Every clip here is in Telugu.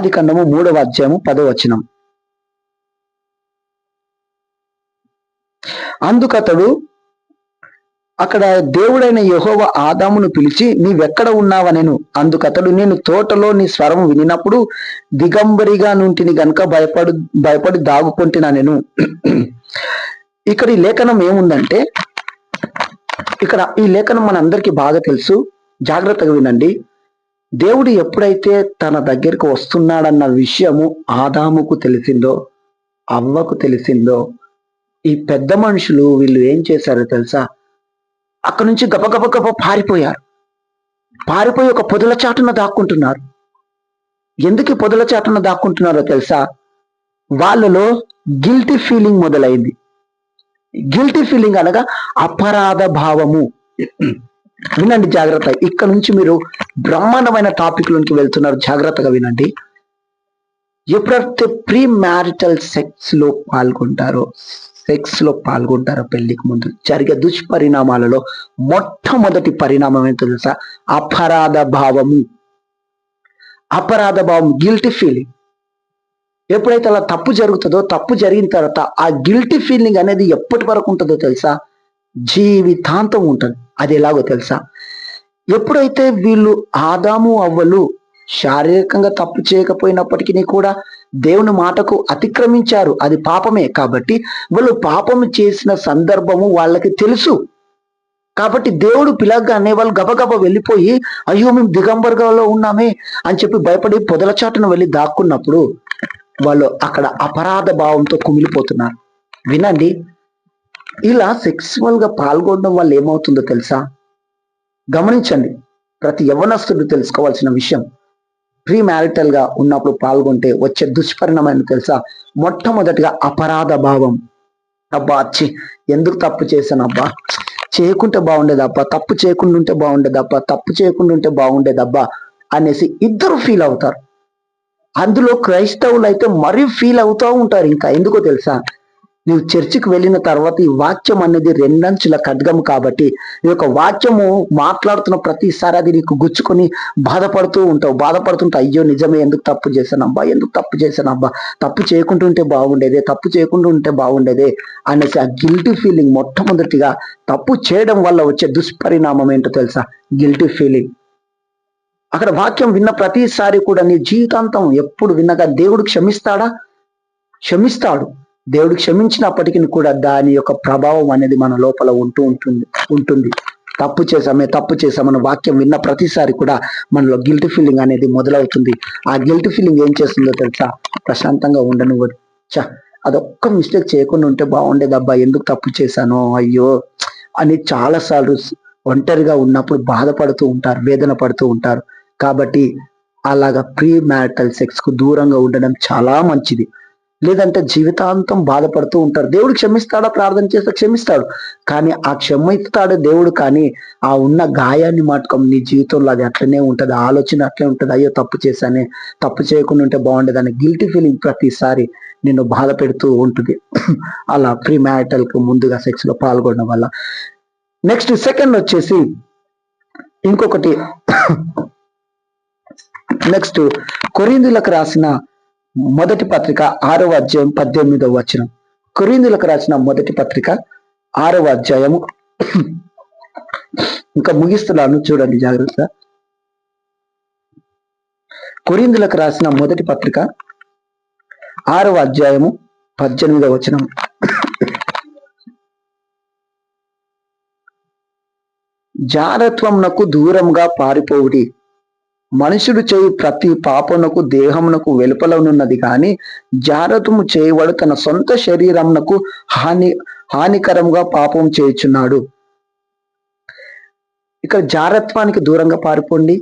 ఆది ఖండము మూడవ అధ్యాయము పదో వచనం. అందుకతడు అక్కడ దేవుడైన యహోవ ఆదామును పిలిచి నీవెక్కడ ఉన్నావనెను? అందుకతడు నేను తోటలో నీ స్వరం వినినప్పుడు దిగంబరిగా నుంటిని గనుక భయపడు భయపడి దాగుకుంటున్నా నేను ఇక్కడ ఈ లేఖనం ఏముందంటే ఇక్కడ ఈ లేఖనం మనందరికీ బాగా తెలుసు. జాగ్రత్తగా వినండి. దేవుడు ఎప్పుడైతే తన దగ్గరికి వస్తున్నాడన్న విషయము ఆదాముకు తెలిసిందో అవ్వకు తెలిసిందో ఈ పెద్ద మనుషులు వీళ్ళు ఏం చేశారో తెలుసా? అక్కడి నుంచి గబగబ గబ పారిపోయారు. పారిపోయి ఒక పొదల చాటున దాక్కుంటున్నారు. ఎందుకు పొదల చాటున దాక్కుంటున్నారో తెలుసా? వాళ్ళలో గిల్టీ ఫీలింగ్ మొదలైంది. గిల్టీ ఫీలింగ్ అనగా అపరాధ భావము. వినండి జాగ్రత్త. ఇక్కడ నుంచి మీరు బ్రహ్మాండమైన టాపిక్లోకి వెళ్తున్నారు. జాగ్రత్తగా వినండి. ఎప్పుడైతే ప్రీ మ్యారిటల్ సెక్స్లో పాల్గొంటారో సెక్స్లో పాల్గొంటారో పెళ్ళికి ముందు జరిగే దుష్పరిణామాలలో మొట్టమొదటి పరిణామం ఏంటో తెలుసా? అపరాధ భావము. అపరాధ భావం గిల్టీ ఫీలింగ్ ఎప్పుడైతే అలా తప్పు జరుగుతుందో తప్పు జరిగిన తర్వాత ఆ గిల్టీ ఫీలింగ్ అనేది ఎప్పటి వరకు ఉంటుందో తెలుసా? జీవితాంతం ఉంటుంది. అది ఎలాగో తెలుసా? ఎప్పుడైతే వీళ్ళు ఆదాము అవ్వలు శారీరకంగా తప్పు చేయకపోయినప్పటికీ కూడా దేవుని మాటకు అతిక్రమించారు. అది పాపమే. కాబట్టి వాళ్ళు పాపం చేసిన సందర్భము వాళ్ళకి తెలుసు. కాబట్టి దేవుడు పిలగ్గానే వాళ్ళు గబగబ వెళ్ళిపోయి అయ్యో మేము దిగంబర్గాలో ఉన్నామే అని చెప్పి భయపడి పొదల చాటున వెళ్ళి దాక్కున్నప్పుడు వాళ్ళు అక్కడ అపరాధ భావంతో కుమిలిపోతున్నారు. వినండి. ఇలా సెక్సువల్గా పాల్గొనడం వల్ల ఏమవుతుందో తెలుసా? గమనించండి ప్రతి యవనస్తుడు తెలుసుకోవాల్సిన విషయం. ప్రీ మ్యారిటల్గా ఉన్నప్పుడు పాల్గొంటే వచ్చే దుష్పరిణామం తెలుసా? మొట్టమొదటిగా అపరాధ భావం. అబ్బా చి ఎందుకు తప్పు చేశాను అబ్బా? చేయకుంటే బాగుండేదబ్బా తప్పు చేయకుండా ఉంటే బాగుండేదబ్బా తప్పు చేయకుండా ఉంటే బాగుండేదబ్బా అనేసి ఇద్దరు ఫీల్ అవుతారు. అందులో క్రైస్తవులు అయితే మరీ ఫీల్ అవుతూ ఉంటారు ఇంకా. ఎందుకో తెలుసా? నువ్వు చర్చికి వెళ్ళిన తర్వాత ఈ వాక్యం అనేది రెండంచుల ఖడ్గం కాబట్టి ఈ యొక్క వాక్యము మాట్లాడుతున్న ప్రతిసారి అది నీకు గుచ్చుకొని బాధపడుతూ ఉంటావు. బాధపడుతుంటే అయ్యో నిజమే ఎందుకు తప్పు చేశానబ్బా ఎందుకు తప్పు చేశానబ్బా తప్పు చేయకుండా ఉంటే బాగుండేదే తప్పు చేయకుండా ఉంటే బాగుండేదే అనేసి ఆ గిల్టీ ఫీలింగ్ మొట్టమొదటిగా తప్పు చేయడం వల్ల వచ్చే దుష్పరిణామం ఏంటో తెలుసా? Guilty feeling. అక్కడ వాక్యం విన్న ప్రతిసారి కూడా నీ జీవితాంతం ఎప్పుడు విన్నగా దేవుడు క్షమిస్తాడా? క్షమిస్తాడు. దేవుడు క్షమించినప్పటికీ కూడా దాని యొక్క ప్రభావం అనేది మన లోపల ఉంటూ ఉంటుంది ఉంటుంది. తప్పు చేసామే తప్పు చేసామన్న వాక్యం విన్న ప్రతిసారి కూడా మనలో గిల్ట్ ఫీలింగ్ అనేది మొదలవుతుంది. ఆ గిల్ట్ ఫీలింగ్ ఏం చేస్తుందో తెలుసా? ప్రశాంతంగా ఉండనివ్వదు చా అదొక్క మిస్టేక్ చేయకుండా ఉంటే బాగుండేదబ్బా ఎందుకు తప్పు చేశాను? అయ్యో! అని చాలా సార్లు ఒంటరిగా ఉన్నప్పుడు బాధపడుతూ ఉంటారు వేదన పడుతూ ఉంటారు. కాబట్టి అలాగా ప్రీ మ్యారిటల్ సెక్స్కు దూరంగా ఉండడం చాలా మంచిది. లేదంటే జీవితాంతం బాధపడుతూ ఉంటారు. దేవుడు క్షమిస్తాడా? ప్రార్థన చేస్తే క్షమిస్తాడు. కానీ ఆ క్షమిస్తాడు దేవుడు కానీ ఆ ఉన్న గాయాన్ని మాటకం నీ జీవితంలో అది అట్లనే ఉంటుంది. ఆలోచన అట్లే ఉంటుంది. అయ్యో తప్పు చేశానే. తప్పు చేయకుండా ఉంటే బాగుండేది అనే గిల్టీ ఫీలింగ్ ప్రతిసారి నిన్ను బాధ పెడుతూ ఉంటుంది. అలా ప్రీ మ్యారిటల్కు ముందుగా సెక్స్లో పాల్గొనడం వల్ల. నెక్స్ట్ సెకండ్ వచ్చేసి ఇంకొకటి. నెక్స్ట్ కొరిందులకు రాసిన మొదటి పత్రిక ఆరవ అధ్యాయం పద్దెనిమిదవ వచనం. కొరిందులకు రాసిన మొదటి పత్రిక ఆరవ అధ్యాయము. ఇంకా ముగిస్తున్నాను చూడండి జాగ్రత్త. కొరిందులకు రాసిన మొదటి పత్రిక ఆరవ అధ్యాయము పద్దెనిమిదవ వచనం. జారత్వంనకు దూరంగా పారిపోవుడి. మనుషుడు చేయి ప్రతి పాపమునకు దేహమునకు వెలుపలనున్నది కానీ జారత్వము చేయవాడు తన సొంత శరీరమునకు హాని హానికరంగా పాపం చేయుచున్నాడు. ఇక్కడ జారత్వానికి దూరంగా పారిపోండి.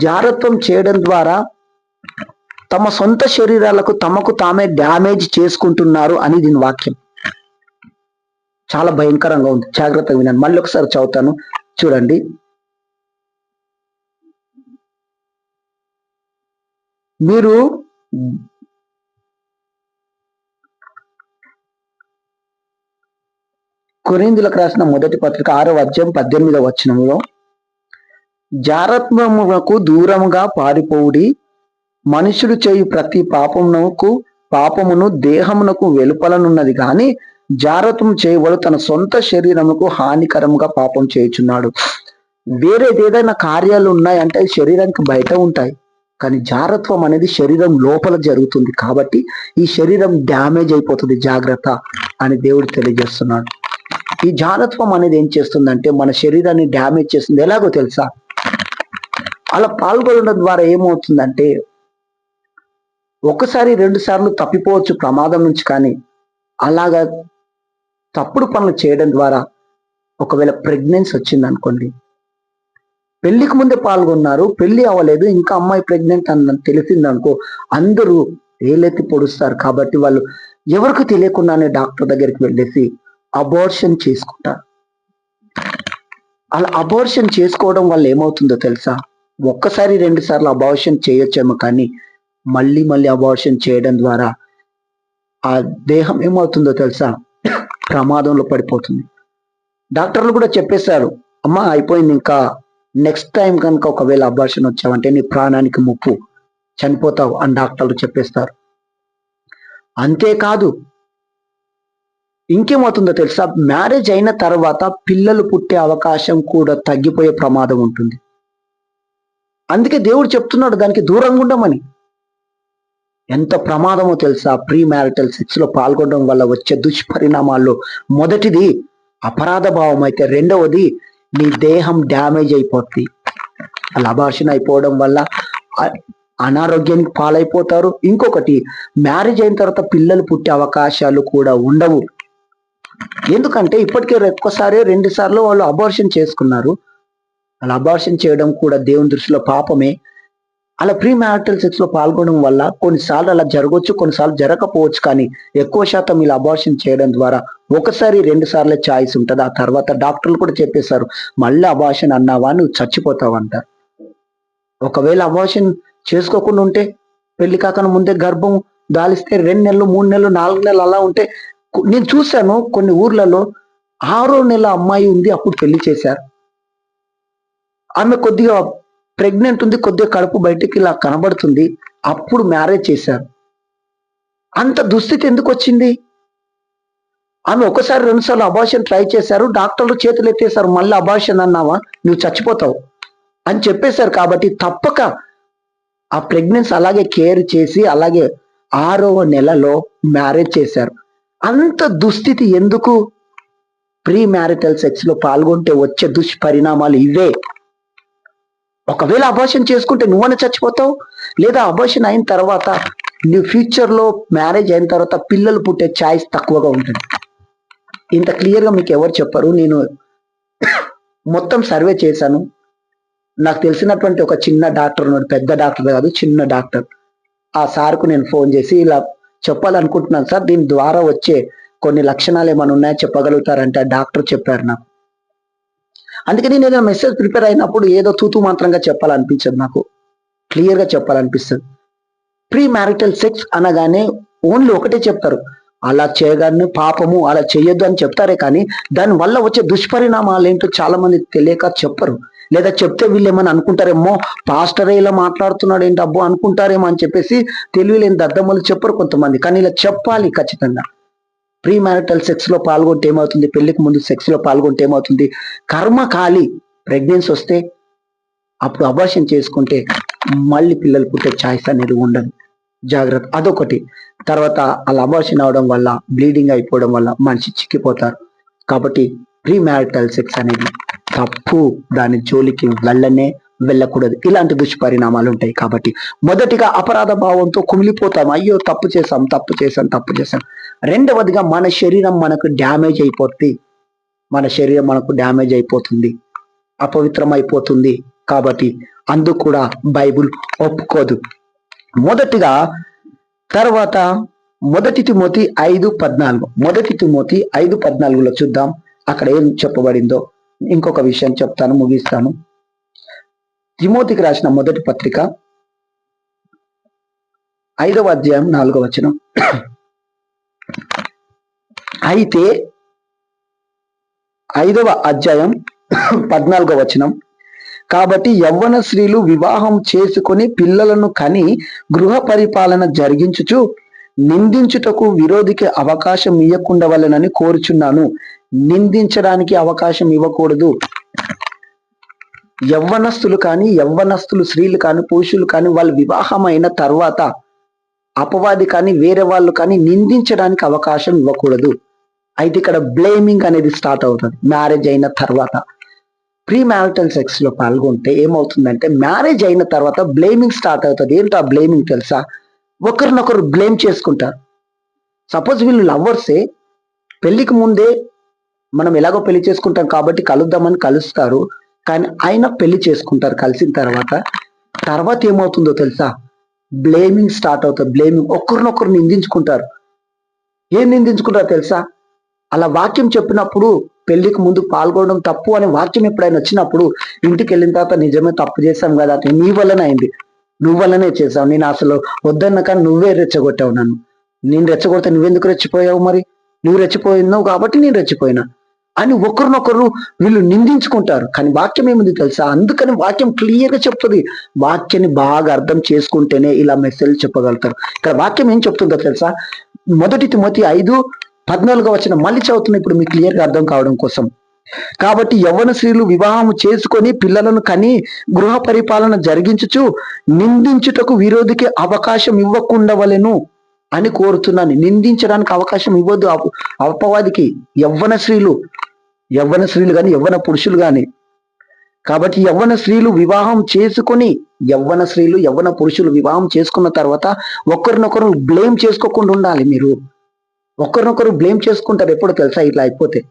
జారత్వం చేయడం ద్వారా తమ సొంత శరీరాలకు తమకు తామే డ్యామేజ్ చేసుకుంటున్నారు అని దీని వాక్యం. చాలా భయంకరంగా ఉంది. జాగ్రత్తగా వినండి. మళ్ళీ ఒకసారి చదువుతాను. చూడండి. మీరు కొరిందులకు రాసిన మొదటి పత్రిక ఆరో అధ్యాయం పద్దెనిమిదవ వచనంలో జారత్వములకు దూరముగా పారిపోవుడి మనుషుడు చేయు ప్రతి పాపమునకు పాపమును దేహమునకు వెలుపలనున్నది కానీ జారత్వం చేయబడు తన సొంత శరీరముకు హానికరముగా పాపం చేయుచున్నాడు. వేరేది ఏదైనా కార్యాలు ఉన్నాయంటే అంటే శరీరానికి బయట ఉంటాయి. కానీ జారత్వం అనేది శరీరం లోపల జరుగుతుంది కాబట్టి ఈ శరీరం డ్యామేజ్ అయిపోతుంది జాగ్రత్త అని దేవుడు తెలియజేస్తున్నాడు. ఈ జారత్వం అనేది ఏం చేస్తుందంటే మన శరీరాన్ని డ్యామేజ్ చేస్తుంది. ఎలాగో తెలుసా? అలా పాల్గొనడం ద్వారా ఏమవుతుందంటే ఒకసారి రెండు సార్లు తప్పిపోవచ్చు ప్రమాదం నుంచి కానీ అలాగా తప్పుడు పనులు చేయడం ద్వారా ఒకవేళ ప్రెగ్నెన్సీ వచ్చింది అనుకోండి పెళ్ళికి ముందే పాల్గొన్నారు పెళ్ళి అవ్వలేదు ఇంకా అమ్మాయి ప్రెగ్నెంట్ అన్న తెలిసిందనుకో అందరూ ఏలెత్తి పొడుస్తారు కాబట్టి వాళ్ళు ఎవరికి తెలియకుండానే డాక్టర్ దగ్గరికి వెళ్ళేసి అబార్షన్ చేసుకుంటారు. అలా అబార్షన్ చేసుకోవడం వల్ల ఏమవుతుందో తెలుసా? ఒక్కసారి రెండు సార్లు అబార్షన్ చేయొచ్చేమో కానీ మళ్ళీ మళ్ళీ అబార్షన్ చేయడం ద్వారా ఆ దేహం ఏమవుతుందో తెలుసా? ప్రమాదంలో పడిపోతుంది. డాక్టర్లు కూడా చెప్పేశారు అమ్మ అయిపోయింది ఇంకా నెక్స్ట్ టైం కనుక ఒకవేళ అబార్షన్ వచ్చావంటే నీ ప్రాణానికి ముప్పు. చనిపోతావు అని డాక్టర్లు చెప్పేస్తారు. అంతేకాదు ఇంకేమవుతుందో తెలుసా? మ్యారేజ్ అయిన తర్వాత పిల్లలు పుట్టే అవకాశం కూడా తగ్గిపోయే ప్రమాదం ఉంటుంది. అందుకే దేవుడు చెప్తున్నాడు దానికి దూరంగా ఉండమని. ఎంత ప్రమాదమో తెలుసా? ప్రీ మ్యారిటల్ సెక్స్లో పాల్గొనడం వల్ల వచ్చే దుష్పరిణామాల్లో మొదటిది అపరాధ భావం అయితే రెండవది నీ దేహం డ్యామేజ్ అయిపోద్ది. అలా అబార్షన్ అయిపోవడం వల్ల అనారోగ్యానికి పాలైపోతారు. ఇంకొకటి మ్యారేజ్ అయిన తర్వాత పిల్లలు పుట్టే అవకాశాలు కూడా ఉండవు. ఎందుకంటే ఇప్పటికే ఒక్కసారి రెండు సార్లు వాళ్ళు అబార్షన్ చేసుకున్నారు. అలా అబార్షన్ చేయడం కూడా దేవుని దృష్టిలో పాపమే. అలా ప్రీ మ్యారిటల్ సెక్స్లో పాల్గొనడం వల్ల కొన్నిసార్లు అలా జరగవచ్చు కొన్నిసార్లు జరగకపోవచ్చు కానీ ఎక్కువ శాతం ఇలా అబార్షన్ చేయడం ద్వారా ఒకసారి రెండు సార్లే ఛాయిస్ ఉంటుంది. ఆ తర్వాత డాక్టర్లు కూడా చెప్పేశారు మళ్ళీ అబార్షన్ అన్నావా నువ్వు చచ్చిపోతావు అంటారు. ఒకవేళ అబార్షన్ చేసుకోకుండా ఉంటే పెళ్ళి కాకుండా ముందే గర్భం దాలిస్తే రెండు నెలలు మూడు నెలలు నాలుగు నెలలు అలా ఉంటే నేను చూశాను కొన్ని ఊర్లలో ఆరో నెల అమ్మాయి ఉంది అప్పుడు పెళ్ళి చేశారు. ఆమె కొద్దిగా ప్రెగ్నెంట్ ఉంది కొద్దిగా కడుపు బయటికి ఇలా కనబడుతుంది అప్పుడు మ్యారేజ్ చేశారు. అంత దుస్థితి ఎందుకు వచ్చింది? ఆమె ఒకసారి రెండుసార్లు అబార్షన్ ట్రై చేశారు. డాక్టర్లు చేతులు ఎత్తేసారు మళ్ళీ అబార్షన్ అన్నావా? నువ్వు చచ్చిపోతావు. అని చెప్పేశారు కాబట్టి తప్పక ఆ ప్రెగ్నెన్సీ అలాగే కేర్ చేసి అలాగే ఆరవ నెలలో మ్యారేజ్ చేశారు. అంత దుస్థితి ఎందుకు? ప్రీ మ్యారిటల్ సెక్స్లో పాల్గొంటే వచ్చే దుష్పరిణామాలు ఇవే. ఒకవేళ అబార్షన్ చేసుకుంటే నువ్వనే చచ్చిపోతావు? లేదా అబార్షన్ అయిన తర్వాత నీ ఫ్యూచర్లో మ్యారేజ్ అయిన తర్వాత పిల్లలు పుట్టే ఛాయిస్ తక్కువగా ఉంటుంది. ఇంత క్లియర్గా మీకు ఎవరు చెప్పరు. నేను మొత్తం సర్వే చేశాను. నాకు తెలిసినటువంటి ఒక చిన్న డాక్టర్ ఉన్నాడు. పెద్ద డాక్టర్ కాదు చిన్న డాక్టర్. ఆ సార్కు నేను ఫోన్ చేసి ఇలా చెప్పాలనుకుంటున్నాను. సార్ దీని ద్వారా వచ్చే కొన్ని లక్షణాలు ఏమైనా ఉన్నాయో? చెప్పగలుగుతారంటే ఆ డాక్టర్ చెప్పారు నాకు. అందుకని నేను మెసేజ్ ప్రిపేర్ అయినప్పుడు ఏదో తూతూ మాత్రంగా చెప్పాలనిపించదు నాకు. క్లియర్గా చెప్పాలనిపిస్తుంది. ప్రీ మ్యారిటల్ సెక్స్ అనగానే ఓన్లీ ఒకటే చెప్తారు. అలా చేయగానే పాపము అలా చేయొద్దు అని చెప్తారే కానీ దాని వల్ల వచ్చే దుష్పరిణామాలు ఏంటో చాలా మంది తెలియక చెప్పరు. లేదా చెప్తే వీళ్ళు ఏమని అనుకుంటారేమో పాస్టరే ఇలా మాట్లాడుతున్నాడు ఏంటి అబ్బో అనుకుంటారేమో అని చెప్పేసి తెలివిలేని దద్దమ్మలు చెప్పరు కొంతమంది. కానీ ఇలా చెప్పాలి ఖచ్చితంగా. ప్రీ మ్యారిటల్ సెక్స్లో పాల్గొంటే ఏమవుతుంది? పెళ్ళికి ముందు సెక్స్లో పాల్గొంటే ఏమవుతుంది? కర్మ ఖాళీ. ప్రెగ్నెన్సీ వస్తే అప్పుడు అబార్షన్ చేసుకుంటే మళ్ళీ పిల్లలు పుట్టే ఛాయిస్ అనేది ఉండదు. జాగ్రత్త. అదొకటి. తర్వాత అలా అబార్షన్ అవడం వల్ల బ్లీడింగ్ అయిపోవడం వల్ల మనిషి చిక్కిపోతారు. కాబట్టి ప్రీ మ్యారిటల్ సెక్స్ అనేది తప్పు. దాని జోలికి వెళ్ళనే వెళ్ళకూడదు. ఇలాంటి దుష్పరిణామాలు ఉంటాయి కాబట్టి. మొదటిగా అపరాధ భావంతో కుమిలిపోతాం. అయ్యో తప్పు చేసాం తప్పు చేసాం తప్పు చేసాం రెండవదిగా మన శరీరం మనకు డ్యామేజ్ అయిపోతుంది మన శరీరం మనకు డ్యామేజ్ అయిపోతుంది. అపవిత్రం అయిపోతుంది కాబట్టి అందుకు కూడా బైబుల్ ఒప్పుకోదు. మొదటిగా తర్వాత మొదటి తిమోతి ఐదు పద్నాలుగు. మొదటి తిమోతి ఐదు పద్నాలుగులో చూద్దాం. అక్కడ ఏం చెప్పబడిందో. ఇంకొక విషయం చెప్తాను ముగిస్తాను. తిమోతికి రాసిన మొదటి పత్రిక ఐదవ అధ్యాయం నాలుగవ వచనం. అయితే ఐదవ అధ్యాయం పద్నాలుగవ వచనం. కాబట్టి యవ్వన స్త్రీలు వివాహం చేసుకొని పిల్లలను కని గృహ పరిపాలన జరిగించుచు నిందించుటకు విరోధికి అవకాశం ఇవ్వకుండా వలనని కోరుచున్నాను. నిందించడానికి అవకాశం ఇవ్వకూడదు. యవ్వనస్తులు కానీ యవ్వనస్తులు స్త్రీలు కానీ పురుషులు కానీ వాళ్ళు వివాహమైన తర్వాత అపవాది కానీ వేరే వాళ్ళు కానీ నిందించడానికి అవకాశం ఇవ్వకూడదు. అయితే ఇక్కడ బ్లేమింగ్ అనేది స్టార్ట్ అవుతుంది. మ్యారేజ్ అయిన తర్వాత. ప్రీ మ్యారిటల్ సెక్స్లో పాల్గొంటే ఏమవుతుందంటే మ్యారేజ్ అయిన తర్వాత బ్లేమింగ్ స్టార్ట్ అవుతుంది. ఏంటో ఆ బ్లేమింగ్ తెలుసా? ఒకరినొకరు బ్లేమ్ చేసుకుంటారు. సపోజ్ వీళ్ళు లవర్సే పెళ్ళికి ముందే మనం ఎలాగో పెళ్ళి చేసుకుంటాం కాబట్టి కలుద్దామని కలుస్తారు. కానీ ఆయన పెళ్ళి చేసుకుంటారు కలిసిన తర్వాత. తర్వాత ఏమవుతుందో తెలుసా? బ్లేమింగ్ స్టార్ట్ అవుతుంది. బ్లేమింగ్ ఒకరినొకరు నిందించుకుంటారు. ఏం నిందించుకుంటారు తెలుసా? అలా వాక్యం చెప్పినప్పుడు పెళ్ళికి ముందు పాల్గొనడం తప్పు అనే వాక్యం ఎప్పుడైనా వచ్చినప్పుడు ఇంటికి వెళ్ళిన తర్వాత నిజమే తప్పు చేశాం కదా నీ వల్లనే అయింది. నువ్వు వల్లనే చేసావు నేను అసలు వద్దన్న కానీ నువ్వే రెచ్చగొట్టావు నన్ను. నేను రెచ్చగొడితే నువ్వెందుకు రెచ్చిపోయావు మరి? నువ్వు రెచ్చిపోయినావు కాబట్టి నేను రెచ్చిపోయినా. అని ఒకరినొకరు వీళ్ళు నిందించుకుంటారు. కానీ వాక్యం ఏముంది తెలుసా? అందుకని వాక్యం క్లియర్గా చెప్తుంది. వాక్యాన్ని బాగా అర్థం చేసుకుంటేనే ఇలా మెసేజ్ చెప్పగలుగుతారు. ఇక్కడ వాక్యం ఏం చెప్తుందో తెలుసా? మొదటి తిమతి ఐదు పద్నాలుగో వచ్చిన మళ్ళీ చదువుతున్న ఇప్పుడు మీకు క్లియర్గా అర్థం కావడం కోసం. కాబట్టి యవ్వన స్త్రీలు వివాహం చేసుకొని పిల్లలను కని గృహ పరిపాలన జరిగించుచు నిందించుటకు విరోధికి అవకాశం ఇవ్వకుండవలెను అని కోరుతున్నాను. నిందించడానికి అవకాశం ఇవ్వద్దు అపవాదికి. యవ్వన స్త్రీలు యవ్వన స్త్రీలు కానీ యవ్వన పురుషులు కానీ కాబట్టి యవ్వన స్త్రీలు వివాహం చేసుకొని యవ్వన స్త్రీలు యవ్వన పురుషులు వివాహం చేసుకున్న తర్వాత ఒకరినొకరు బ్లేమ్ చేసుకోకుండా ఉండాలి మీరు. ఒకరినొకరు బ్లేమ్ చేసుకుంటారు. ఎప్పుడు తెలుసా? ఇట్లా అయిపోతే.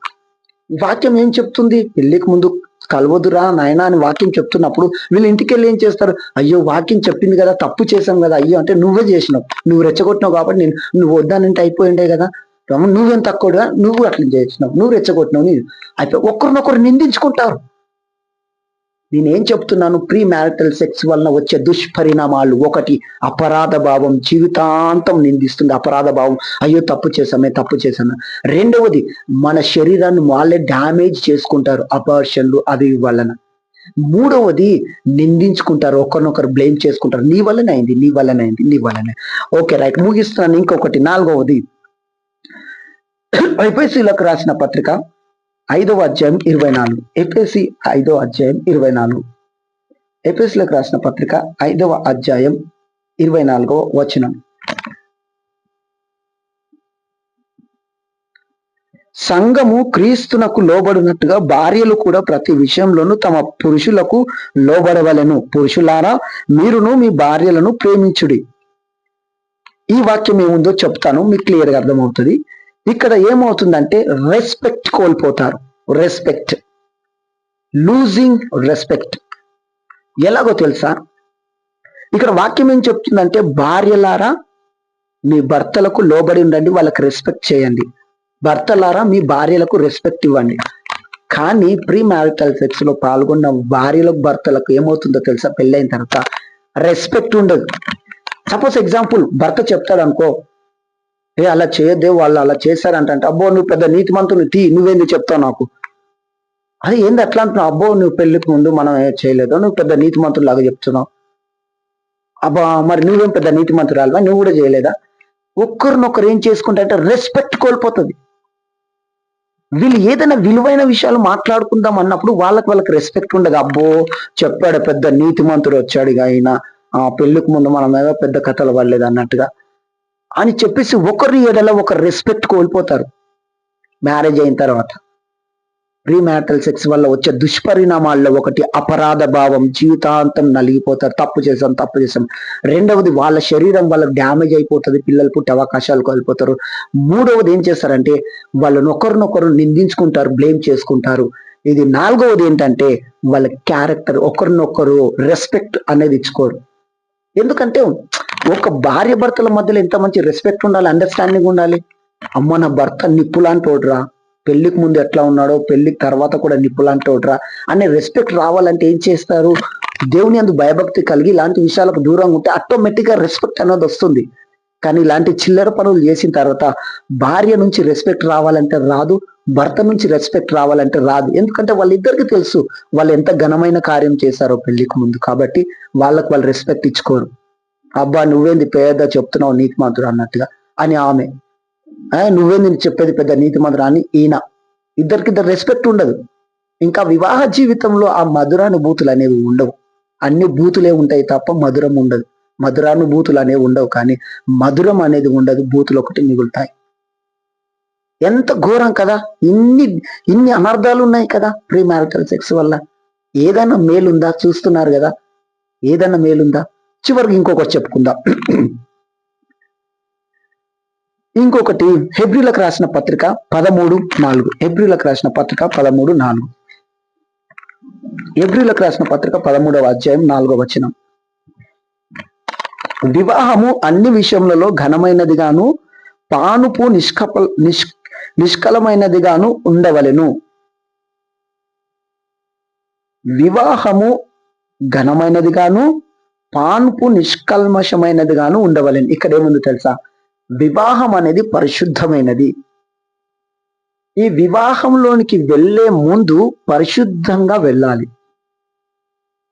వాక్యం ఏం చెప్తుంది? పెళ్ళికి ముందు కలవదురా నాయనా అని వాక్యం చెప్తున్నప్పుడు వీళ్ళు ఇంటికి వెళ్ళి ఏం చేస్తారు? అయ్యో వాక్యం చెప్పింది కదా తప్పు చేసాం కదా అయ్యో అంటే నువ్వే చేసినావు. నువ్వు రెచ్చగొట్టినావు కాబట్టి నేను నువ్వు వద్దానంటే అయిపోయిండే కదా. నువ్వెంత నువ్వేం తక్కువగా నువ్వు అట్లా చేసినావు. నువ్వు రెచ్చగొట్టినావు. నీ అయిపోయి ఒకరినొకరు నిందించుకుంటారు. నేనేం చెప్తున్నాను? ప్రీ మ్యారిటల్ సెక్స్ వలన వచ్చే దుష్పరిణామాలు ఒకటి. అపరాధ భావం జీవితాంతం నిందిస్తుంది. అపరాధ భావం. అయ్యో తప్పు చేసామే తప్పు చేశాను. రెండవది మన శరీరాన్ని వాళ్ళే డ్యామేజ్ చేసుకుంటారు అపర్షన్లు అవి వలన. మూడవది నిందించుకుంటారు. ఒకరినొకరు బ్లేమ్ చేసుకుంటారు. నీ వల్లనే అయింది నీ వల్లనే అయింది నీ వల్లనే. Okay right. ముగిస్తున్నాను ఇంకొకటి. నాలుగవది. ఎపిఎస్సీలకు రాసిన పత్రిక. ఐదవ అధ్యాయం ఇరవై నాలుగు. ఎపిఎస్సి ఐదవ అధ్యాయం ఇరవై నాలుగు. ఎపిఎస్సీలకు రాసిన పత్రిక ఐదవ అధ్యాయం ఇరవై నాలుగవ వచనం. సంఘము క్రీస్తునకు లోబడినట్టుగా భార్యలు కూడా ప్రతి విషయంలోనూ తమ పురుషులకు లోబడవలెను. పురుషులారా మీరును మీ భార్యలను ప్రేమించుడి. ఈ వాక్యం ఏముందో చెప్తాను మీకు క్లియర్గా అర్థమవుతుంది. ఇక్కడ ఏమవుతుందంటే రెస్పెక్ట్ కోల్పోతారు. రెస్పెక్ట్ లూజింగ్ రెస్పెక్ట్ ఎలాగో తెలుసా? ఇక్కడ వాక్యం ఏం చెప్తుందంటే భార్యలారా మీ భర్తలకు లోబడి ఉండండి వాళ్ళకి రెస్పెక్ట్ చేయండి. భర్తలారా మీ భార్యలకు రెస్పెక్ట్ ఇవ్వండి. కానీ ప్రీ మ్యారిటల్ సెక్స్లో పాల్గొన్న భార్యలకు భర్తలకు ఏమవుతుందో తెలుసా? పెళ్ళైన తర్వాత రెస్పెక్ట్ ఉండదు. సపోజ్ ఎగ్జాంపుల్ భర్త చెప్తాడు అనుకో ఏ అలా చేయొద్దే వాళ్ళు అలా చేశారంటే అబ్బో నువ్వు పెద్ద నీతిమంతుని తీ నువ్వేంది చెప్తావు నాకు? అది ఏంది అట్లా అంటున్నావు? అబ్బో నువ్వు పెళ్ళికి ముందు మనం ఏం చేయలేదు నువ్వు పెద్ద నీతిమంతుడు లాగా చెప్తున్నావు. అబ్బా మరి నువ్వేం పెద్ద నీతిమంతురాలువా? నువ్వు కూడా చేయలేదా? ఒక్కరినొకరు ఏం చేసుకుంటారంటే రెస్పెక్ట్ కోల్పోతుంది. వీళ్ళు ఏదైనా విలువైన విషయాలు మాట్లాడుకుందాం అన్నప్పుడు వాళ్ళకి వాళ్ళకి రెస్పెక్ట్ ఉండదు. అబ్బో చెప్పాడు పెద్ద నీతిమంతుడు వచ్చాడు ఇక ఆయన. ఆ పెళ్ళికి ముందు మనం ఏదో పెద్ద కథలు పడలేదు అన్నట్టుగా. అని చెప్పేసి ఒకరి ఎడల ఒక రెస్పెక్ట్ కోల్పోతారు. మ్యారేజ్ అయిన తర్వాత. ప్రీ మ్యారిటల్ సెక్స్ వల్ల వచ్చే దుష్పరిణామాల్లో ఒకటి అపరాధ భావం జీవితాంతం నలిగిపోతారు. తప్పు చేసాం తప్పు చేసాం రెండవది వాళ్ళ శరీరం వాళ్ళకి డ్యామేజ్ అయిపోతుంది పిల్లలు పుట్టే అవకాశాలు కోల్పోతారు. మూడవది ఏం చేస్తారంటే వాళ్ళని ఒకరినొకరు నిందించుకుంటారు బ్లేమ్ చేసుకుంటారు. ఇది నాలుగవది ఏంటంటే వాళ్ళ క్యారెక్టర్ ఒకరినొకరు రెస్పెక్ట్ అనేది ఇచ్చుకోరు. ఎందుకంటే ఒక భార్య భర్తల మధ్యలో ఎంత మంచి రెస్పెక్ట్ ఉండాలి అండర్స్టాండింగ్ ఉండాలి? అమ్మ నా భర్త నిప్పులాంటోడ్రా పెళ్ళికి ముందు ఎట్లా ఉన్నాడో పెళ్ళికి తర్వాత కూడా నిప్పులాంటోడ్రా అనే రెస్పెక్ట్ రావాలంటే ఏం చేస్తారు? దేవుని అందు భయభక్తి కలిగి ఇలాంటి విషయాలకు దూరంగా ఉంటే ఆటోమేటిక్గా రెస్పెక్ట్ అనేది వస్తుంది. కానీ ఇలాంటి చిల్లర పనులు చేసిన తర్వాత భార్య నుంచి రెస్పెక్ట్ రావాలంటే రాదు భర్త నుంచి రెస్పెక్ట్ రావాలంటే రాదు. ఎందుకంటే వాళ్ళిద్దరికి తెలుసు వాళ్ళు ఎంత ఘనమైన కార్యం చేశారో పెళ్ళికి ముందు. కాబట్టి వాళ్ళకు వాళ్ళు రెస్పెక్ట్ ఇచ్చుకోరు. అబ్బా నువ్వేంది పేద చెప్తున్నావు నీతి మంత్రుడు అన్నట్టుగా అని ఆమె "ఆ, నువ్వేంది చెప్పేది పెద్ద నీతి మంత్రుడు అని ఈయన. ఇద్దరికి ఇద్దరు రెస్పెక్ట్ ఉండదు. ఇంకా వివాహ జీవితంలో ఆ మధురానుభూతులు అనేవి ఉండవు. అన్ని బూతులే ఉంటాయి తప్ప మధురం ఉండదు. మధురానుభూతులు అనేవి ఉండవు కానీ మధురం అనేది ఉండదు బూతులు ఒకటి మిగులుతాయి. ఎంత ఘోరం కదా? ఇన్ని ఇన్ని అనర్థాలు ఉన్నాయి కదా ప్రీ మ్యారిటల్ సెక్స్ వల్ల. ఏదైనా మేలుందా? చూస్తున్నారు కదా. ఏదైనా మేలుందా? చివరికి ఇంకొకటి చెప్పుకుందాం. ఇంకొకటి హెబ్రిలకు రాసిన పత్రిక పదమూడు నాలుగు. హెబ్రిలకు రాసిన పత్రిక పదమూడు నాలుగు. హెబ్రిలకు రాసిన పత్రిక పదమూడవ అధ్యాయం నాలుగవ వచనం. వివాహము అన్ని విషయములలో ఘనమైనదిగాను పానుపు నిష్కప నిష్ నిష్కలమైనదిగాను ఉండవలెను. వివాహము ఘనమైనదిగాను పాన్పు నిష్కల్మషమైనదిగాను ఉండవలెను. ఇక్కడ ఏముంది తెలుసా? వివాహం అనేది పరిశుద్ధమైనది. ఈ వివాహంలోనికి వెళ్ళే ముందు పరిశుద్ధంగా వెళ్ళాలి.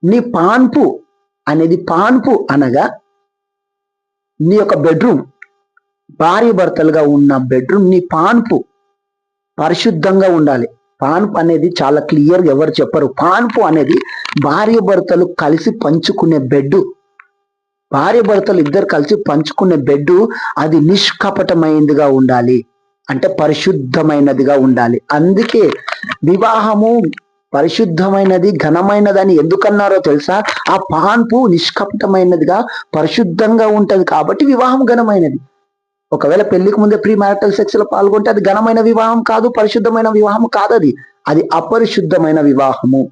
నీ పాన్పు అనేది పాన్పు అనగా నీ యొక్క బెడ్రూమ్. భార్య భర్తలుగా ఉన్న బెడ్రూమ్ నీ పాన్పు. పరిశుద్ధంగా ఉండాలి. పాన్పు అనేది చాలా క్లియర్ ఎవరు చెప్పరు. పాన్పు అనేది భార్య భర్తలు కలిసి పంచుకునే బెడ్ భార్య భర్తలు ఇద్దరు కలిసి పంచుకునే బెడ్ అది నిష్కపటమైనదిగా ఉండాలి. అంటే పరిశుద్ధమైనదిగా ఉండాలి. అందుకే వివాహము పరిశుద్ధమైనది ఘనమైనదని ఎందుకన్నారో తెలుసా? ఆ పాన్పు నిష్కపటమైనదిగా పరిశుద్ధంగా ఉంటది కాబట్టి వివాహం ఘనమైనది. ఒకవేళ పెళ్ళికి ముందే ప్రీ మ్యారిటల్ సెక్స్లో పాల్గొంటే అది ఘనమైన వివాహం కాదు పరిశుద్ధమైన వివాహం కాదు అది అది అపరిశుద్ధమైన వివాహము.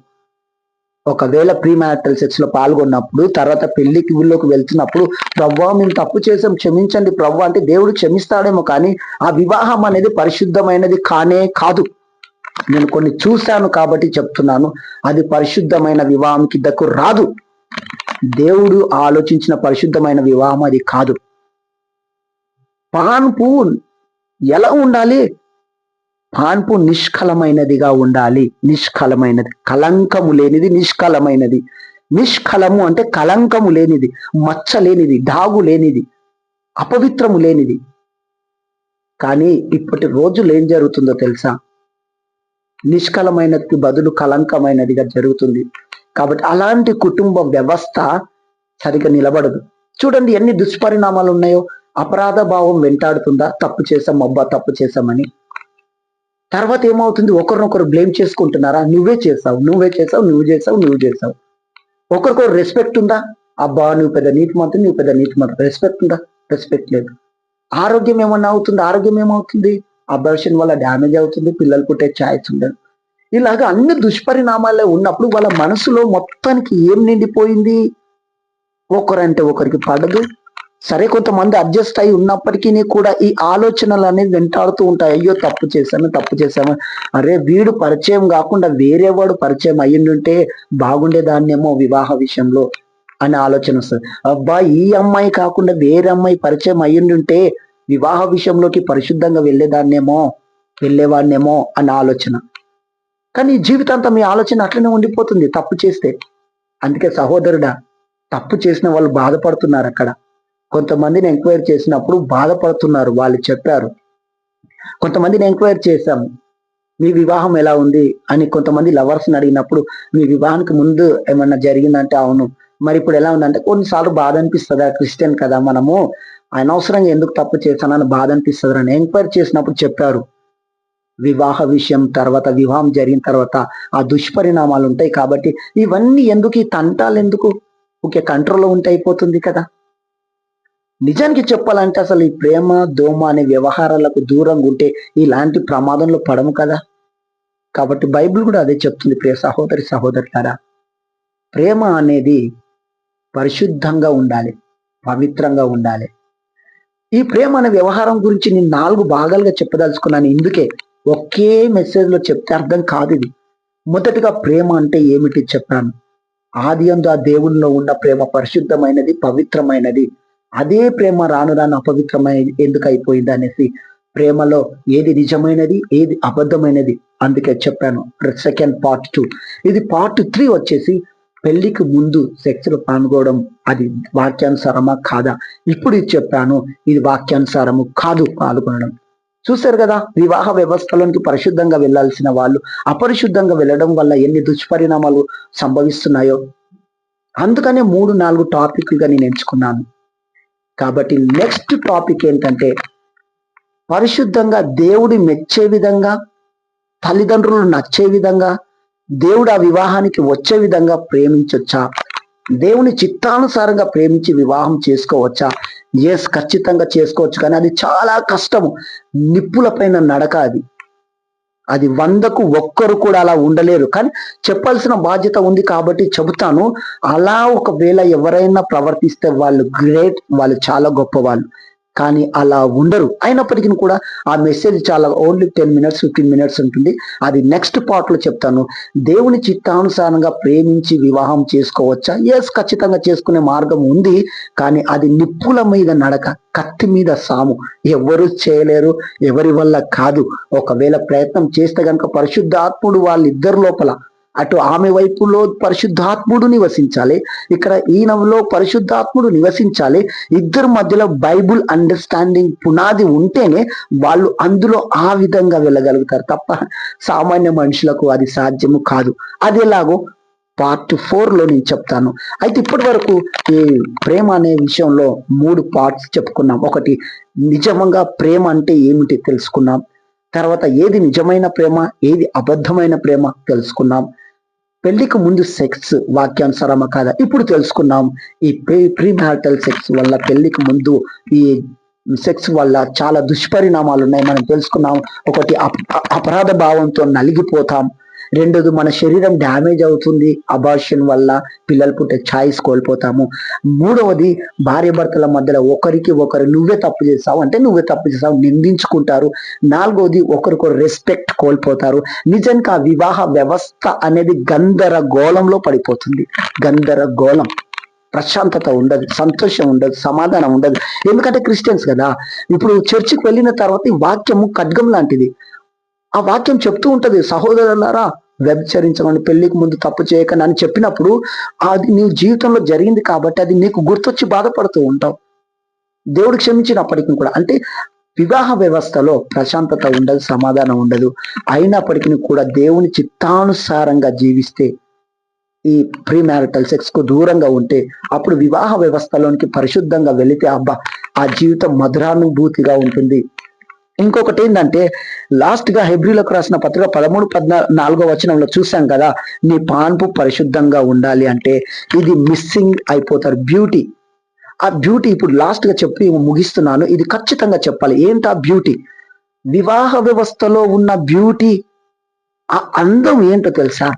ఒకవేళ ప్రీ మ్యారిటల్ సెక్స్లో పాల్గొన్నప్పుడు తర్వాత పెళ్ళికి ఊళ్ళోకి వెళ్తున్నప్పుడు ప్రవ్వా మేము తప్పు చేసాం క్షమించండి ప్రవ్వా అంటే దేవుడు క్షమిస్తాడేమో కానీ ఆ వివాహం అనేది పరిశుద్ధమైనది కానే కాదు. నేను కొన్ని చూశాను కాబట్టి చెప్తున్నాను. అది పరిశుద్ధమైన వివాహం కిందకు రాదు. దేవుడు ఆలోచించిన పరిశుద్ధమైన వివాహం అది కాదు. పాన్ పూన్ ఎలా ఉండాలి? పాన్పు నిష్కలమైనదిగా ఉండాలి. నిష్కలమైనది. కలంకము లేనిది నిష్కలమైనది. నిష్కలము అంటే కలంకము లేనిది మచ్చ లేనిది డాగు లేనిది అపవిత్రము లేనిది. కానీ ఇప్పటి రోజులు ఏం జరుగుతుందో తెలుసా? నిష్కలమైనది బదులు కలంకమైనదిగా జరుగుతుంది. కాబట్టి అలాంటి కుటుంబ వ్యవస్థ సరిగా నిలబడదు. చూడండి ఎన్ని దుష్పరిణామాలు ఉన్నాయో. అపరాధ భావం వెంటాడుతుందా? తప్పు చేసాం అబ్బా తప్పు చేసామని తర్వాత ఏమవుతుంది? ఒకరినొకరు బ్లేమ్ చేసుకుంటున్నారా? నువ్వే చేసావు నువ్వే చేసావు నువ్వు చేసావు నువ్వు చేసావు. ఒకరికొకరు రెస్పెక్ట్ ఉందా? అబ్బా నువ్వు పెద్ద నీటి మంత్రి నువ్వు పెద్ద నీటి మంత్రి రెస్పెక్ట్ ఉందా? రెస్పెక్ట్ లేదు. ఆరోగ్యం ఏమన్నా అవుతుంది? ఆరోగ్యం ఏమవుతుంది? అబార్షన్ వల్ల డ్యామేజ్ అవుతుంది పిల్లలు పుట్టే ఛాయిస్ ఉండదు. ఇలాగ అన్ని దుష్పరిణామాలే ఉన్నప్పుడు వాళ్ళ మనసులో మొత్తానికి ఏం నిండిపోయింది? ఒకరంటే ఒకరికి పడదు సరే కొంతమంది అడ్జస్ట్ అయి ఉన్నప్పటికీ కూడా ఈ ఆలోచనలు అనేవి వెంటాడుతూ ఉంటాయి. అయ్యో తప్పు చేశాను తప్పు చేశాను. అరే వీడు పరిచయం కాకుండా వేరే వాడు పరిచయం అయ్యిండుంటే బాగుండేదాన్నేమో వివాహ విషయంలో అనే ఆలోచన వస్తుంది. అబ్బా ఈ అమ్మాయి కాకుండా వేరే అమ్మాయి పరిచయం అయ్యిండుంటే వివాహ విషయంలోకి పరిశుద్ధంగా వెళ్ళేదాన్నేమో వెళ్ళేవాడినేమో అన్న ఆలోచన. కానీ జీవితాంతం మీ ఆలోచన అట్లనే ఉండిపోతుంది తప్పు చేస్తే. అందుకే సహోదరుడా తప్పు చేసిన వాళ్ళు బాధపడుతున్నారు అక్కడ. కొంతమందిని ఎంక్వైరీ చేసినప్పుడు బాధపడుతున్నారు వాళ్ళు చెప్పారు. కొంతమందిని ఎంక్వైరీ చేశాము మీ వివాహం ఎలా ఉంది? అని కొంతమంది లవర్స్ని అడిగినప్పుడు మీ వివాహానికి ముందు ఏమన్నా జరిగిందంటే అవును. మరి ఇప్పుడు ఎలా ఉందంటే కొన్నిసార్లు బాధ అనిపిస్తుందా? క్రిస్టియన్ కదా మనము. అనవసరంగా ఎందుకు తప్పు చేశానని బాధ అనిపిస్తుంది అని ఎంక్వైరీ చేసినప్పుడు చెప్పారు. వివాహ విషయం తర్వాత వివాహం జరిగిన తర్వాత ఆ దుష్పరిణామాలు ఉంటాయి కాబట్టి ఇవన్నీ ఎందుకు? ఈ తంటాలు ఎందుకు? ఓకే కంట్రోల్లో ఉంటే అయిపోతుంది కదా. నిజానికి చెప్పాలంటే అసలు ఈ ప్రేమ దోమ అనే వ్యవహారాలకు దూరంగా ఉంటే ఇలాంటి ప్రమాదంలో పడము కదా? కాబట్టి బైబిల్ కూడా అదే చెప్తుంది ప్రియ సహోదరి సహోదరులారా. ప్రేమ అనేది పరిశుద్ధంగా ఉండాలి పవిత్రంగా ఉండాలి. ఈ ప్రేమ అనే వ్యవహారం గురించి నేను నాలుగు భాగాలుగా చెప్పదలుచుకున్నాను. ఇందుకే ఒకే మెసేజ్లో చెప్తే అర్థం కాదు ఇది. మొదటిగా ప్రేమ అంటే ఏమిటి చెప్పాను. ఆది అందు ఆ దేవునిలో ఉన్న ప్రేమ పరిశుద్ధమైనది పవిత్రమైనది. అదే ప్రేమ రాను రాను అపవిత్రమై ఎందుకు అయిపోయింది అనేసి ప్రేమలో ఏది నిజమైనది ఏది అబద్ధమైనది అందుకే చెప్పాను. సెకండ్ పార్ట్ టూ ఇది పార్ట్ త్రీ వచ్చేసి పెళ్ళికి ముందు సెక్స్ పాల్గొనడం అది వాక్యానుసారమా కాదా? ఇప్పుడు ఇది చెప్పాను ఇది వాక్యానుసారము కాదు పాల్గొనడం. చూశారు కదా వివాహ వ్యవస్థలోనికి పరిశుద్ధంగా వెళ్ళాల్సిన వాళ్ళు అపరిశుద్ధంగా వెళ్ళడం వల్ల ఎన్ని దుష్పరిణామాలు సంభవిస్తున్నాయో? అందుకనే మూడు నాలుగు టాపిక్లుగా నేను ఎంచుకున్నాను. కాబట్టి నెక్స్ట్ టాపిక్ ఏంటంటే పరిశుద్ధంగా దేవుడి మెచ్చే విధంగా తల్లిదండ్రులు నచ్చే విధంగా దేవుడు ఆ వివాహానికి వచ్చే విధంగా ప్రేమించొచ్చా? దేవుని చిత్తానుసారంగా ప్రేమించి వివాహం చేసుకోవచ్చా? ఎస్ ఖచ్చితంగా చేసుకోవచ్చు కానీ అది చాలా కష్టము. నిప్పుల పైన నడక అది. అది వందకు ఒక్కరు కూడా అలా ఉండలేరు. కానీ చెప్పాల్సిన బాధ్యత ఉంది కాబట్టి చెబుతాను. అలా ఒకవేళ ఎవరైనా ప్రవర్తిస్తే వాళ్ళు గ్రేట్ వాళ్ళు చాలా గొప్ప వాళ్ళు కానీ అలా ఉండరు. అయినప్పటికీ కూడా ఆ మెసేజ్ చాలా only ten minutes fifteen minutes ఉంటుంది. అది నెక్స్ట్ పార్ట్లో చెప్తాను. దేవుని చిత్తానుసారంగా ప్రేమించి వివాహం చేసుకోవచ్చా? ఎస్ ఖచ్చితంగా చేసుకునే మార్గం ఉంది. కానీ అది నిప్పుల మీద నడక కత్తి మీద సాము. ఎవరు చేయలేరు ఎవరి వల్ల కాదు. ఒకవేళ ప్రయత్నం చేస్తే కనుక పరిశుద్ధాత్ముడు వాళ్ళిద్దరు లోపల అటు ఆమె వైపులో పరిశుద్ధాత్ముడు నివసించాలి. ఇక్కడ ఈయనలో పరిశుద్ధాత్ముడు నివసించాలి. ఇద్దరి మధ్యలో బైబుల్ అండర్స్టాండింగ్ పునాది ఉంటేనే వాళ్ళు అందులో ఆ విధంగా వెళ్ళగలుగుతారు. తప్ప సామాన్య మనుషులకు అది సాధ్యము కాదు. అది ఎలాగో పార్ట్ ఫోర్లో నేను చెప్తాను. అయితే ఇప్పటి వరకు ఈ ప్రేమ అనే విషయంలో మూడు పార్ట్స్ చెప్పుకున్నాం. ఒకటి నిజంగా ప్రేమ అంటే ఏమిటి తెలుసుకున్నాం. తర్వాత ఏది నిజమైన ప్రేమ ఏది అబద్ధమైన ప్రేమ తెలుసుకున్నాం. పెళ్ళికి ముందు సెక్స్ వాక్యానుసారమా కాదా ఇప్పుడు తెలుసుకున్నాం. ఈ ప్రీ మ్యారిటల్ సెక్స్ వల్ల పెళ్ళికి ముందు ఈ సెక్స్ వల్ల చాలా దుష్పరిణామాలు ఉన్నాయి మనం తెలుసుకున్నాం. ఒకటి అప- అపరాధ భావంతో నలిగిపోతాం. రెండోది మన శరీరం డ్యామేజ్ అవుతుంది. అబార్షన్ వల్ల పిల్లలు పుట్టే ఛాయిస్ కోల్పోతాము. మూడవది భార్య భర్తల మధ్యలో ఒకరికి ఒకరు నువ్వే తప్పు చేసావు అంటే నువ్వే తప్పు చేసావు నిందించుకుంటారు. నాలుగవది ఒకరికొకరు రెస్పెక్ట్ కోల్పోతారు. నిజంగా ఆ వివాహ వ్యవస్థ అనేది గందరగోళంలో పడిపోతుంది. గందరగోళం. ప్రశాంతత ఉండదు సంతోషం ఉండదు సమాధానం ఉండదు. ఎందుకంటే క్రిస్టియన్స్ కదా ఇప్పుడు చర్చికి వెళ్ళిన తర్వాత వాక్యము ఖడ్గం లాంటిది. ఆ వాక్యం చెప్తూ ఉంటది సహోదరులారా వ్యభిచరించమని పెళ్ళికి ముందు తప్పు చేయకని అని చెప్పినప్పుడు అది నీ జీవితంలో జరిగింది కాబట్టి అది నీకు గుర్తొచ్చి బాధపడుతూ ఉంటావు. దేవుడు క్షమించినప్పటికీ కూడా అంటే వివాహ వ్యవస్థలో ప్రశాంతత ఉండదు సమాధానం ఉండదు. అయినప్పటికీ కూడా దేవుని చిత్తానుసారంగా జీవిస్తే ఈ ప్రీ మ్యారిటల్ సెక్స్కు దూరంగా ఉంటే అప్పుడు వివాహ వ్యవస్థలోనికి పరిశుద్ధంగా వెళితే అబ్బా ఆ జీవితం మధురానుభూతిగా ఉంటుంది. ఇంకొకటి ఏంటంటే లాస్ట్గా హెబ్రిలకు రాసిన పత్రిక పదమూడు పద్నా నాలుగో వచనంలో చూసాం కదా నీ పాన్పు పరిశుద్ధంగా ఉండాలి అంటే ఇది మిస్సింగ్ అయిపోతారు బ్యూటీ. ఆ బ్యూటీ ఇప్పుడు లాస్ట్గా చెప్పి ముగిస్తున్నాను ఇది ఖచ్చితంగా చెప్పాలి. ఏంటి ఆ బ్యూటీ? వివాహ వ్యవస్థలో ఉన్న బ్యూటీ ఆ అందం ఏంటో తెలుసా?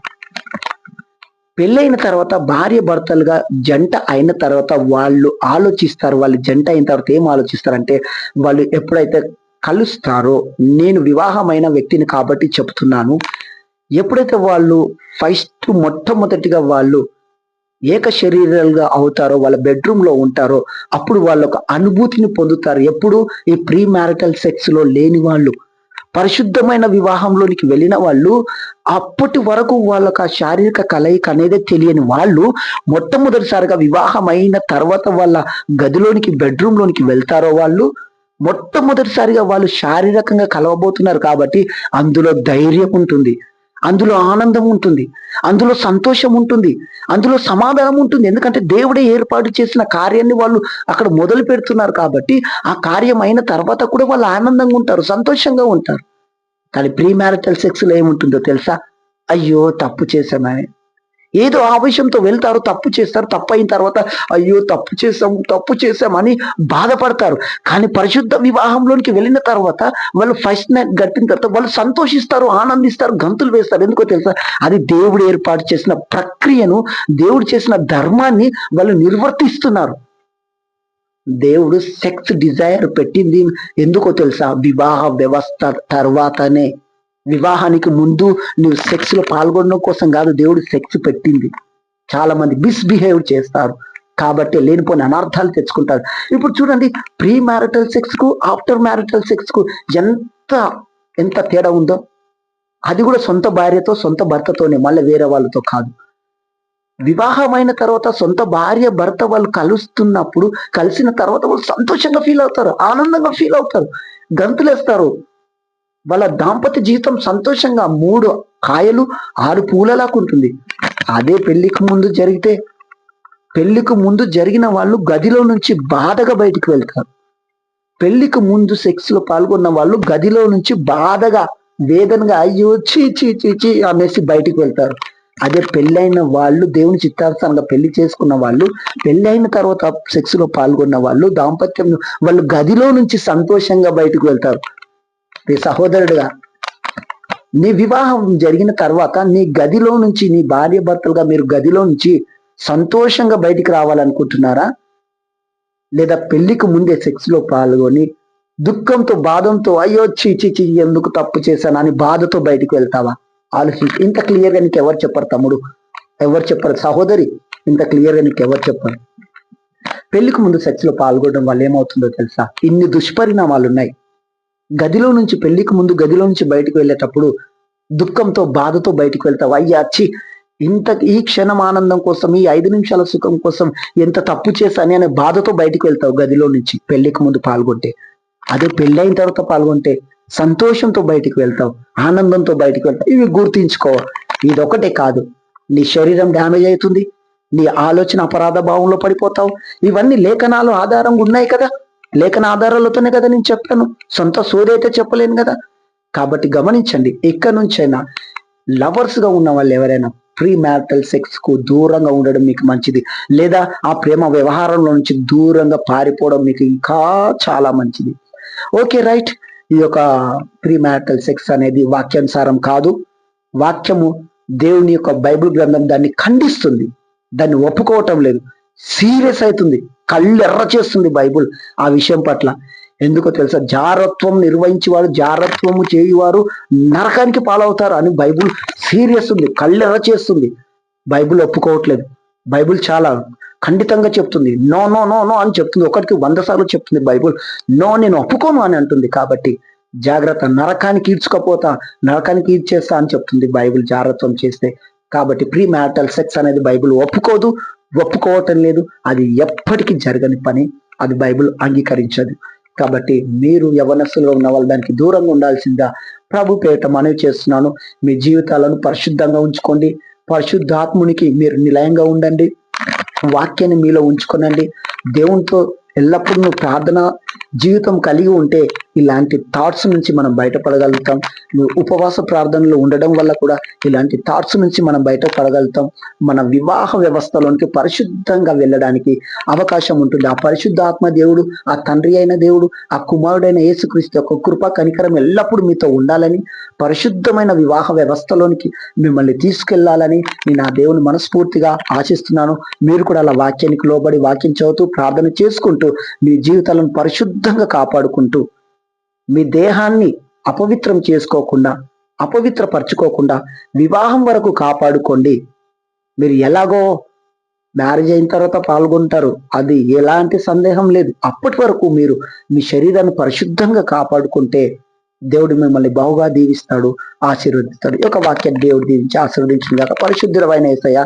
పెళ్ళైన తర్వాత భార్య భర్తలుగా జంట అయిన తర్వాత వాళ్ళు ఆలోచిస్తారు వాళ్ళు జంట అయిన తర్వాత ఏం ఆలోచిస్తారంటే వాళ్ళు ఎప్పుడైతే కలుస్తారో నేను వివాహమైన వ్యక్తిని కాబట్టి చెప్తున్నాను. ఎప్పుడైతే వాళ్ళు ఫస్ట్ మొట్టమొదటిగా వాళ్ళు ఏక శరీరాలుగా అవుతారో వాళ్ళ బెడ్రూమ్లో ఉంటారో అప్పుడు వాళ్ళ ఒక అనుభూతిని పొందుతారు. ఎప్పుడు? ఈ ప్రీ మ్యారిటల్ సెక్స్లో లేని వాళ్ళు. పరిశుద్ధమైన వివాహంలోనికి వెళ్ళిన వాళ్ళు అప్పటి వరకు వాళ్ళకు ఆ శారీరక కలయిక అనేది తెలియని వాళ్ళు మొట్టమొదటిసారిగా వివాహం అయిన తర్వాత వాళ్ళ గదిలోనికి బెడ్రూమ్లోనికి వెళ్తారో వాళ్ళు మొట్టమొదటిసారిగా వాళ్ళు శారీరకంగా కలవబోతున్నారు కాబట్టి అందులో ధైర్యం ఉంటుంది అందులో ఆనందం ఉంటుంది అందులో సంతోషం ఉంటుంది అందులో సమాధానం ఉంటుంది. ఎందుకంటే దేవుడే ఏర్పాటు చేసిన కార్యాన్ని వాళ్ళు అక్కడ మొదలు పెడుతున్నారు కాబట్టి ఆ కార్యం అయిన తర్వాత కూడా వాళ్ళు ఆనందంగా ఉంటారు సంతోషంగా ఉంటారు. కానీ ప్రీ మ్యారిటల్ సెక్స్లో ఏముంటుందో తెలుసా? అయ్యో తప్పు చేశామని ఏదో ఆవేశంతో వెళ్తారు తప్పు చేస్తారు తప్పు అయిన తర్వాత అయ్యో తప్పు చేసాం తప్పు చేసామని బాధపడతారు. కానీ పరిశుద్ధ వివాహంలోనికి వెళ్ళిన తర్వాత వాళ్ళు ఫస్ట్ నైట్ గట్టిన తర్వాత వాళ్ళు సంతోషిస్తారు ఆనందిస్తారు గంతులు వేస్తారు. ఎందుకో తెలుసా? అది దేవుడు ఏర్పాటు చేసిన ప్రక్రియను దేవుడు చేసిన ధర్మాన్ని వాళ్ళు నిర్వర్తిస్తున్నారు. దేవుడు సెక్స్ డిజైర్ పెట్టింది. ఎందుకో తెలుసా? వివాహ వ్యవస్థ తర్వాతనే. వివాహానికి ముందు నువ్వు సెక్స్లో పాల్గొనడం కోసం కాదు దేవుడు సెక్స్ పెట్టింది. చాలా మంది మిస్బిహేవ్ చేస్తారు. కాబట్టి లేనిపోని అనర్థాలు తెచ్చుకుంటారు. ఇప్పుడు చూడండి ప్రీ మ్యారిటల్ సెక్స్కు ఆఫ్టర్ మ్యారిటల్ సెక్స్కు ఎంత ఎంత తేడా ఉందో. అది కూడా సొంత భార్యతో సొంత భర్తతోనే మళ్ళీ వేరే వాళ్ళతో కాదు. వివాహమైన తర్వాత సొంత భార్య భర్త వాళ్ళు కలుస్తున్నప్పుడు కలిసిన తర్వాత వాళ్ళు సంతోషంగా ఫీల్ అవుతారు ఆనందంగా ఫీల్ అవుతారు గంతులేస్తారు. వాళ్ళ దాంపత్య జీవితం సంతోషంగా మూడు కాయలు ఆరు పూలలాగా ఉంటుంది. అదే పెళ్ళికి ముందు జరిగితే పెళ్ళికి ముందు జరిగిన వాళ్ళు గదిలో నుంచి బాధగా బయటికి వెళ్తారు. పెళ్ళికి ముందు సెక్స్లో పాల్గొన్న వాళ్ళు గదిలో నుంచి బాధగా వేదనగా అయ్యో చీ చీ చీ చీ అనేసి బయటికి వెళ్తారు. అదే పెళ్ళైన వాళ్ళు దేవుని చిత్తార్థంగా పెళ్ళి చేసుకున్న వాళ్ళు పెళ్ళైన తర్వాత సెక్స్లో పాల్గొన్న వాళ్ళు దాంపత్యం వాళ్ళు గదిలో నుంచి సంతోషంగా బయటకు వెళ్తారు. సహోదరుడుగా. నీ వివాహం జరిగిన తర్వాత నీ గదిలో నుంచి నీ భార్య భర్తలుగా మీరు గదిలో నుంచి సంతోషంగా బయటికి రావాలనుకుంటున్నారా? లేదా పెళ్ళికి ముందే సెక్స్లో పాల్గొని దుఃఖంతో బాధంతో అయ్యో చీ చీ ఎందుకు తప్పు చేశాను అని బాధతో బయటికి వెళ్తావా? ఆలోచించి. ఇంత క్లియర్గా నీకు ఎవరు చెప్పరు తమ్ముడు. ఎవరు చెప్పరు. సహోదరి ఇంత క్లియర్గా నీకు ఎవరు చెప్పరు. పెళ్ళికి ముందు సెక్స్లో పాల్గొనడం వల్ల ఏమవుతుందో తెలుసా? ఇన్ని దుష్పరిణామాలు ఉన్నాయి గదిలో నుంచి పెళ్ళికి ముందు గదిలో నుంచి బయటకు వెళ్ళేటప్పుడు దుఃఖంతో బాధతో బయటకు వెళ్తావు. అయ్యా చి ఇంత ఈ క్షణం ఆనందం కోసం ఈ ఐదు నిమిషాల సుఖం కోసం ఎంత తప్పు చేశాని అనే బాధతో బయటకు వెళ్తావు గదిలో నుంచి. పెళ్ళికి ముందు పాల్గొంటే. అదే పెళ్ళైన తర్వాత పాల్గొంటే సంతోషంతో బయటికి వెళ్తావు ఆనందంతో బయటికి వెళ్తావు. ఇవి గుర్తించుకో. ఇదొకటే కాదు. నీ శరీరం డ్యామేజ్ అవుతుంది నీ ఆలోచన అపరాధ భావంలో పడిపోతావు. ఇవన్నీ లేఖనాలు ఆధారంగా ఉన్నాయి కదా. లేఖన ఆధారాలతోనే కదా నేను చెప్పాను. సొంత సోదైతే చెప్పలేను కదా. కాబట్టి గమనించండి ఎక్కడి నుంచైనా లవర్స్గా ఉన్న వాళ్ళు ఎవరైనా ప్రీ మ్యారిటల్ సెక్స్కు దూరంగా ఉండడం మీకు మంచిది. లేదా ఆ ప్రేమ వ్యవహారంలో నుంచి దూరంగా పారిపోవడం మీకు ఇంకా చాలా మంచిది. Okay right. ఈ యొక్క ప్రీ మ్యారిటల్ సెక్స్ అనేది వాక్యానుసారం కాదు. వాక్యము దేవుని యొక్క బైబిల్ గ్రంథం దాన్ని ఖండిస్తుంది. దాన్ని ఒప్పుకోవటం లేదు. సీరియస్ అవుతుంది. కళ్ళు ఎర్ర చేస్తుంది బైబుల్ ఆ విషయం పట్ల. ఎందుకో తెలుసా? జారత్వం నిర్వహించేవారు జారత్వము చేయువారు నరకానికి పాలవుతారు అని బైబుల్ సీరియస్ ఉంది కళ్ళు ఎర్ర చేస్తుంది. బైబుల్ ఒప్పుకోవట్లేదు. బైబుల్ చాలా ఖండితంగా చెప్తుంది. నో నో నో నో అని చెప్తుంది. ఒకటికి వంద సార్లు చెప్తుంది బైబుల్. నో నేను ఒప్పుకోను అని అంటుంది కాబట్టి జాగ్రత్త. నరకానికి ఈడ్చుకపోతా నరకానికి ఈడ్చేస్తా అని చెప్తుంది బైబుల్ జాగ్రత్తం చేస్తే. కాబట్టి ప్రీ మ్యారిటల్ సెక్స్ అనేది బైబుల్ ఒప్పుకోదు ఒప్పుకోవటం లేదు. అది ఎప్పటికీ జరగని పని. అది బైబుల్ అంగీకరించదు. కాబట్టి మీరు యవనస్సులో ఉన్న వాళ్ళు దానికి దూరంగా ఉండాల్సిందా? ప్రభు పేట మనవి చేస్తున్నాను. మీ జీవితాలను పరిశుద్ధంగా ఉంచుకోండి. పరిశుద్ధాత్మునికి మీరు నిలయంగా ఉండండి. వాక్యాన్ని మీలో ఉంచుకోనండి. దేవునితో ఎల్లప్పుడూ నువ్వు ప్రార్థన జీవితం కలిగి ఉంటే ఇలాంటి థాట్స్ నుంచి మనం బయటపడగలుగుతాం. నువ్వు ఉపవాస ప్రార్థనలు ఉండడం వల్ల కూడా ఇలాంటి థాట్స్ నుంచి మనం బయటపడగలుగుతాం. మన వివాహ వ్యవస్థలోనికి పరిశుద్ధంగా వెళ్ళడానికి అవకాశం ఉంటుంది. ఆ పరిశుద్ధాత్మ దేవుడు ఆ తండ్రి అయిన దేవుడు ఆ కుమారుడైన యేసుక్రీస్తు యొక్క కృప కనికరం ఎల్లప్పుడూ మీతో ఉండాలని పరిశుద్ధమైన వివాహ వ్యవస్థలోనికి మిమ్మల్ని తీసుకెళ్ళాలని నేను ఆ దేవుని మనస్ఫూర్తిగా ఆశిస్తున్నాను. మీరు కూడా అలా వాక్యానికి లోబడి వాక్యం చదువుతూ ప్రార్థన చేసుకుంటూ మీ జీవితాలను పరిశుద్ధంగా కాపాడుకుంటూ మీ దేహాన్ని అపవిత్రం చేసుకోకుండా అపవిత్రపరచుకోకుండా వివాహం వరకు కాపాడుకోండి. మీరు ఎలాగో మ్యారేజ్ అయిన తర్వాత పాల్గొంటారు. అది ఎలాంటి సందేహం లేదు. అప్పటి వరకు మీరు మీ శరీరాన్ని పరిశుద్ధంగా కాపాడుకుంటే దేవుడు మిమ్మల్ని బహుగా దీవిస్తాడు ఆశీర్వదిస్తాడు. ఈ యొక్క వాక్యాన్ని దేవుడు దీవించి ఆశీర్వదించిన గాక పరిశుద్ధులమైన ఏసయ్య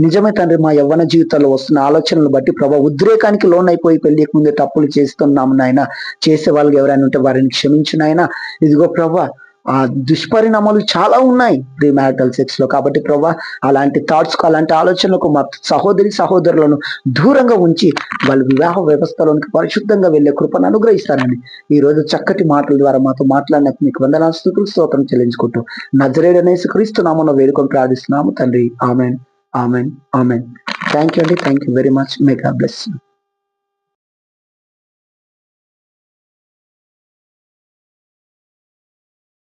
నిజమే తండ్రి మా యవ్వన జీవితంలో వస్తున్న ఆలోచనలు బట్టి ప్రభా ఉద్రేకానికి లోన్ అయిపోయి పెళ్ళికి ముందే తప్పులు చేస్తున్నాము నాయన. చేసే వాళ్ళు ఎవరైనా ఉంటే వారిని క్షమించు నాయన. ఇదిగో ప్రభా ఆ దుష్పరిణామాలు చాలా ఉన్నాయి ప్రీ మ్యారిటల్ సెక్స్లో కాబట్టి ప్రభా అలాంటి థాట్స్కు అలాంటి ఆలోచనలకు మా సహోదరి సహోదరులను దూరంగా ఉంచి వాళ్ళ వివాహ వ్యవస్థలోనికి పరిశుద్ధంగా వెళ్ళే కృపను అనుగ్రహిస్తానని ఈ రోజు చక్కటి మాటల ద్వారా మాతో మాట్లాడినప్పుడు మీకు వందనాలు స్థుతులు స్తోత్రం చెల్లించుకుంటూ నజరేడనేసి క్రీస్తు నామను వేడుకొని ప్రార్థిస్తున్నాము తండ్రి. Amen. Amen. Amen. Thank you అండి. Thank you very much may bless you